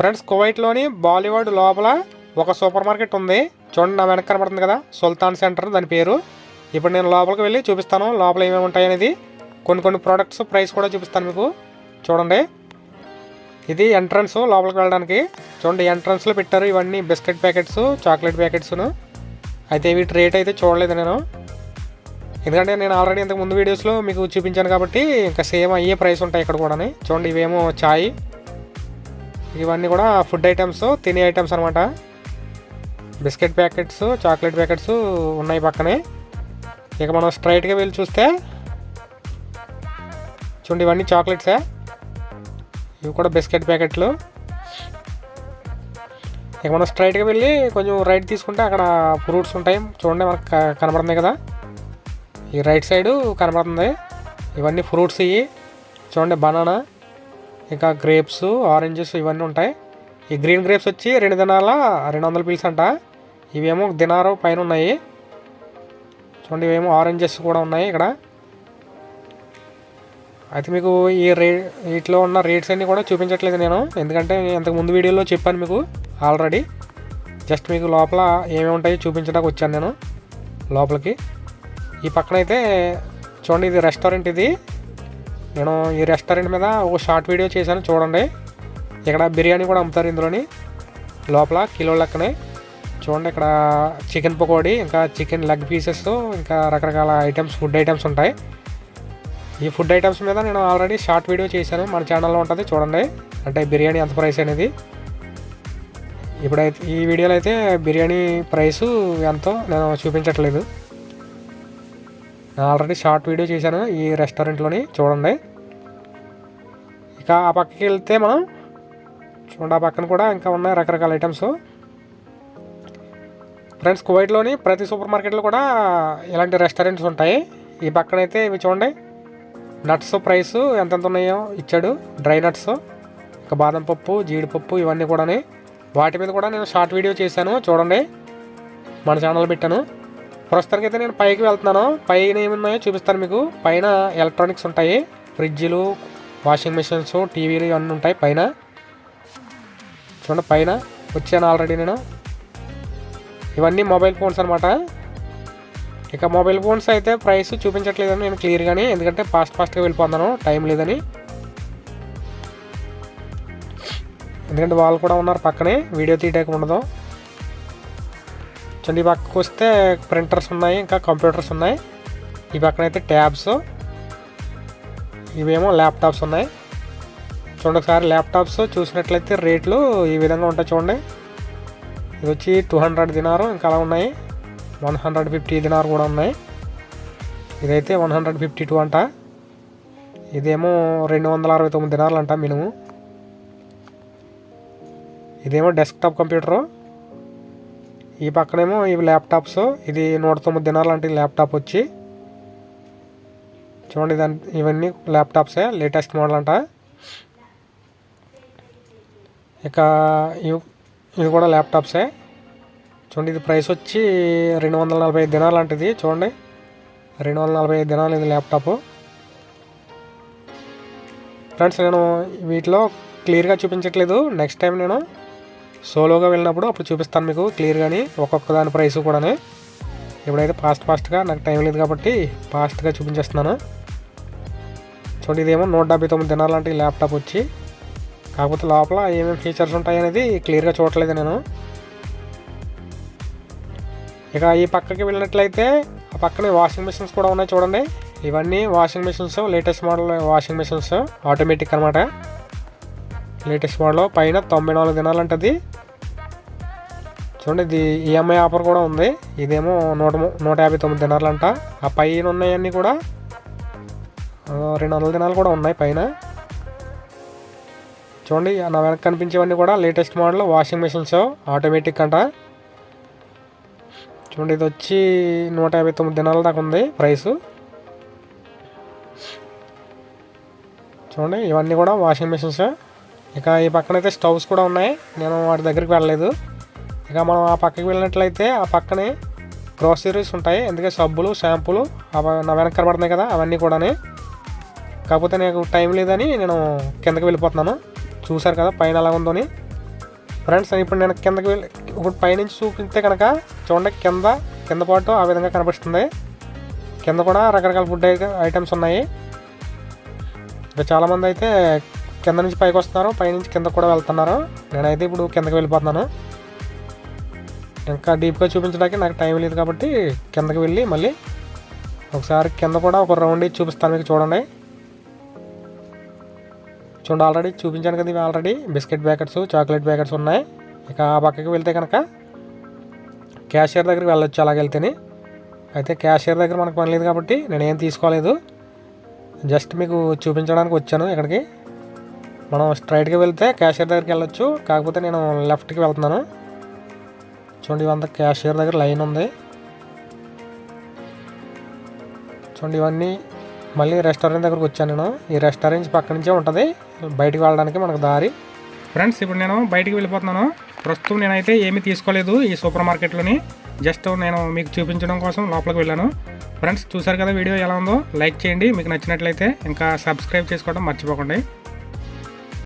Friends కువైట్లోని Bollywood లోపల ఒక super market ఉంది. చూడండి నా వెనక కనబడుతుంది కదా సుల్తాన్ సెంటర్ దాని పేరు. ఇప్పుడు నేను లోపలికి వెళ్ళి చూపిస్తాను లోపల ఏమేమి ఉంటాయి అనేది. కొన్ని కొన్ని ప్రోడక్ట్స్ ప్రైస్ కూడా చూపిస్తాను మీకు. చూడండి. ఇది ఎంట్రన్స్ లోపలికి వెళ్ళడానికి. చూడండి ఎంట్రన్స్లో పెట్టారు ఇవన్నీ బిస్కెట్ ప్యాకెట్స్ చాక్లెట్ ప్యాకెట్స్ను అయితే వీటి రేట్ అయితే చూడలేదు నేను. ఎందుకంటే నేను ఆల్రెడీ ఇంతకు ముందు వీడియోస్లో మీకు చూపించాను కాబట్టి ఇంకా సేమ్ అయ్యే ప్రైస్ ఉంటాయి ఇక్కడ కూడా చూడండి ఇవేమో చాయ్. ఇవన్నీ కూడా ఫుడ్ ఐటమ్స్ తినే ఐటమ్స్ అనమాట బిస్కెట్ ప్యాకెట్స్ చాక్లెట్ ప్యాకెట్స్ ఉన్నాయి పక్కనే. ఇక మనం స్ట్రైట్గా వెళ్ళి చూస్తే చూడండి ఇవన్నీ చాక్లెట్సే. ఇవి కూడా బిస్కెట్ ప్యాకెట్లు. ఇక మనం స్ట్రైట్గా వెళ్ళి కొంచెం రైట్ తీసుకుంటే అక్కడ ఫ్రూట్స్ ఉంటాయి. చూడండి మనకు కనబడుతుంది కదా. ఈ రైట్ సైడు కనబడుతుంది. ఇవన్నీ ఫ్రూట్స్ ఇవి. చూడండి బనానా. ఇంకా గ్రేప్స్ ఆరెంజెస్ ఇవన్నీ ఉంటాయి. ఈ గ్రీన్ గ్రేప్స్ వచ్చి రెండు దినాల రెండు వందల పీల్స్ అంట. ఇవేమో దినారు పైన ఉన్నాయి చూడండి ఇవేమో ఆరెంజెస్ కూడా ఉన్నాయి ఇక్కడ. అయితే మీకు ఈ రే వీటిలో ఉన్న రేట్స్ అన్నీ కూడా చూపించట్లేదు నేను. ఎందుకంటే ఇంతకు ముందు వీడియోలో చెప్పాను మీకు ఆల్రెడీ. జస్ట్ మీకు లోపల ఏమేమి ఉంటాయో చూపించడానికి వచ్చాను నేను లోపలికి. ఈ పక్కన అయితే చూడండి ఇది రెస్టారెంట్ ఇది. నేను ఈ రెస్టారెంట్ మీద ఒక షార్ట్ వీడియో చేశాను చూడండి. ఇక్కడ బిర్యానీ కూడా అమ్ముతారు ఇందులోని. లోపల కిలో లెక్కనే. చూడండి ఇక్కడ చికెన్ పకోడీ ఇంకా చికెన్ లెగ్ పీసెస్ ఇంకా రకరకాల ఐటమ్స్ ఫుడ్ ఐటమ్స్ ఉంటాయి. ఈ ఫుడ్ ఐటమ్స్ మీద నేను ఆల్రెడీ షార్ట్ వీడియో చేశాను. మన ఛానల్లో ఉంటుంది చూడండి. అంటే బిర్యానీ ఎంత ప్రైస్ అనేది. ఇప్పుడైతే ఈ వీడియోలో అయితే బిర్యానీ ప్రైసు ఎంతో నేను చూపించట్లేదు. ఆల్రెడీ షార్ట్ వీడియో చేశాను ఈ రెస్టారెంట్లోని చూడండి. ఇక ఆ పక్కకి వెళ్తే మనం చూడండి ఆ పక్కన కూడా ఇంకా ఉన్నాయి రకరకాల ఐటమ్స్. ఫ్రెండ్స్ కువైట్లోని ప్రతి సూపర్ మార్కెట్లో కూడా ఇలాంటి రెస్టారెంట్స్ ఉంటాయి. ఈ పక్కన అయితే ఇవి చూడండి. నట్స్ ప్రైస్ ఎంతెంత ఉన్నాయో ఇచ్చాడు. డ్రై నట్స్ ఇంకా బాదం పప్పు జీడిపప్పు ఇవన్నీ కూడా వాటి మీద కూడా నేను షార్ట్ వీడియో చేశాను చూడండి. మన ఛానల్ పెట్టాను. ప్రస్తుతానికి అయితే నేను పైకి వెళ్తున్నాను. పైన ఏమున్నాయో చూపిస్తాను మీకు. పైన ఎలక్ట్రానిక్స్ ఉంటాయి. ఫ్రిడ్జ్లు వాషింగ్ మిషన్స్ టీవీలు ఇవన్నీ ఉంటాయి పైన. చూడండి పైన వచ్చాను ఆల్రెడీ నేను. ఇవన్నీ మొబైల్ ఫోన్స్ అనమాట ఇక మొబైల్ ఫోన్స్ అయితే ప్రైస్ చూపించట్లేదని నేను క్లియర్గానే ఎందుకంటే ఫాస్ట్ ఫాస్ట్గా వెళ్ళిపోతున్నాను. టైం లేదని. ఎందుకంటే వాళ్ళు కూడా ఉన్నారు పక్కనే. వీడియో తీయడానికి ఉండదు. చూడండి ఈ పక్కకు వస్తే ప్రింటర్స్ ఉన్నాయి ఇంకా కంప్యూటర్స్ ఉన్నాయి. ఈ పక్కన అయితే ట్యాబ్స్ ఇవేమో ల్యాప్టాప్స్ ఉన్నాయి. చూడండి ఒకసారి ల్యాప్టాప్స్ చూసినట్లయితే రేట్లు ఈ విధంగా ఉంటాయి చూడండి. ఇది వచ్చి టూ హండ్రెడ్ దినారు ఇంకా అలా ఉన్నాయి. వన్ హండ్రెడ్ ఫిఫ్టీ దినారు కూడా ఉన్నాయి. ఇదైతే వన్ హండ్రెడ్ ఫిఫ్టీ టూ అంట. ఇదేమో రెండు వందల అరవై తొమ్మిది దినాలు అంట మినిమం. ఇదేమో డెస్క్టాప్ కంప్యూటరు. ఈ పక్కనేమో ఇవి ల్యాప్టాప్స్. ఇది నూట తొమ్మిది దినాలు అంటే ల్యాప్టాప్ వచ్చి. చూడండి దాని ఇవన్నీ ల్యాప్టాప్సే లేటెస్ట్ మోడల్ అంట. ఇక ఇవి ఇది కూడా ల్యాప్టాప్సే. చూడండి ఇది ప్రైస్ వచ్చి రెండు వందల నలభై ఐదు దినాలు లాంటిది. చూడండి. రెండు వందల నలభై ఐదు దినాలు ఇది ల్యాప్టాప్. ఫ్రెండ్స్ నేను వీటిలో క్లియర్గా చూపించట్లేదు. నెక్స్ట్ టైం నేను సోలోగా వెళ్ళినప్పుడు అప్పుడు చూపిస్తాను మీకు క్లియర్గాని ఒక్కొక్క దాని ప్రైస్ కూడా ఇప్పుడైతే ఫాస్ట్ ఫాస్ట్గా నాకు టైం లేదు కాబట్టి ఫాస్ట్గా చూపించేస్తున్నాను. చూడండి ఇదేమో నూట డెబ్బై తొమ్మిది దినాలు లాంటి ల్యాప్టాప్ వచ్చి. కాకపోతే లోపల ఏమేమి ఫీచర్స్ ఉంటాయి అనేది క్లియర్గా చూడట్లేదు నేను. ఇక ఈ పక్కకి వెళ్ళినట్లయితే ఆ పక్కనే వాషింగ్ మిషన్స్ కూడా ఉన్నాయి చూడండి. ఇవన్నీ washing machines latest model washing machines automatic అనమాట లేటెస్ట్ మోడల్ పైన తొంభై నాలుగు దినాలు అంటది. చూడండి ఇది ఈఎంఐ ఆఫర్ కూడా ఉంది. ఇదేమో నూట నూట యాభై తొమ్మిది దినాలు అంట ఆ పైన ఉన్నాయన్నీ కూడా రెండు వందల దినాలు కూడా ఉన్నాయి పైన. చూడండి నా వెనక కనిపించేవన్నీ కూడా latest model washing machines automatic అంట. చూడండి ఇది వచ్చి నూట యాభై తొమ్మిది దినాల దాకా ఉంది ప్రైస్. చూడండి ఇవన్నీ కూడా వాషింగ్ మిషన్స్ ఇక ఈ పక్కన అయితే స్టవ్స్ కూడా ఉన్నాయి. నేను వాటి దగ్గరికి వెళ్ళలేదు. ఇక మనం ఆ పక్కకి వెళ్ళినట్లయితే ఆ పక్కనే గ్రోసరీస్ ఉంటాయి. ఎందుకంటే సబ్బులు షాంపూలు అవి నా వెనక కనబడుతున్నాయి కదా అవన్నీ కూడానే. కాకపోతే నాకు టైం లేదని నేను కిందకి వెళ్ళిపోతున్నాను. చూశారు కదా పైన ఎలా ఉందని ఫ్రెండ్స్ ఇప్పుడు నేను కిందకి వెళ్ళి ఇప్పుడు పైనుంచి చూపిస్తే కనుక చూడండి కింద కింద పాటు ఆ విధంగా కనిపిస్తుంది కింద కూడా రకరకాల ఫుడ్ ఐటమ్స్ ఉన్నాయి. ఇంకా చాలామంది అయితే కింద నుంచి పైకి వస్తున్నారు పైనుంచి కింద కూడా వెళ్తున్నారు. నేనైతే ఇప్పుడు కిందకి వెళ్ళిపోతున్నాను. ఇంకా డీప్గా చూపించడానికి నాకు టైం లేదు కాబట్టి కిందకి వెళ్ళి మళ్ళీ ఒకసారి కింద కూడా ఒక రౌండ్ చూపిస్తాను మీకు చూడండి. చూడండి ఆల్రెడీ చూపించాను కదా ఇవి already. Biscuit packets chocolate packets ఉన్నాయి. ఇక ఆ పక్కకి వెళ్తే కనుక క్యాషియర్ దగ్గరికి వెళ్ళొచ్చు అలాగే వెళ్తేనే. అయితే క్యాషియర్ దగ్గర మనకు పని లేదు కాబట్టి నేను ఏం తీసుకోలేదు. జస్ట్ మీకు చూపించడానికి వచ్చాను ఇక్కడికి. మనం స్ట్రైట్గా వెళ్తే క్యాషియర్ దగ్గరికి వెళ్ళొచ్చు. కాకపోతే నేను లెఫ్ట్కి వెళ్తున్నాను. చూడండి ఇవంతా క్యాషియర్ దగ్గర లైన్ ఉంది. చూడండి ఇవన్నీ మళ్ళీ రెస్టారెంట్ దగ్గరకు వచ్చాను నేను. ఈ రెస్టారెంట్ పక్క నుంచే ఉంటుంది. బయటికి వెళ్ళడానికి మనకు దారి. ఫ్రెండ్స్ ఇప్పుడు నేను బయటికి వెళ్ళిపోతున్నాను. ప్రస్తుతం నేనైతే ఏమీ తీసుకోలేదు ఈ సూపర్ మార్కెట్లోని. జస్ట్ నేను మీకు చూపించడం కోసం లోపలికి వెళ్ళాను. ఫ్రెండ్స్ చూసారు కదా వీడియో ఎలా ఉందో? లైక్ చేయండి. మీకు నచ్చినట్లయితే ఇంకా సబ్స్క్రైబ్ చేసుకోవడం మర్చిపోకండి.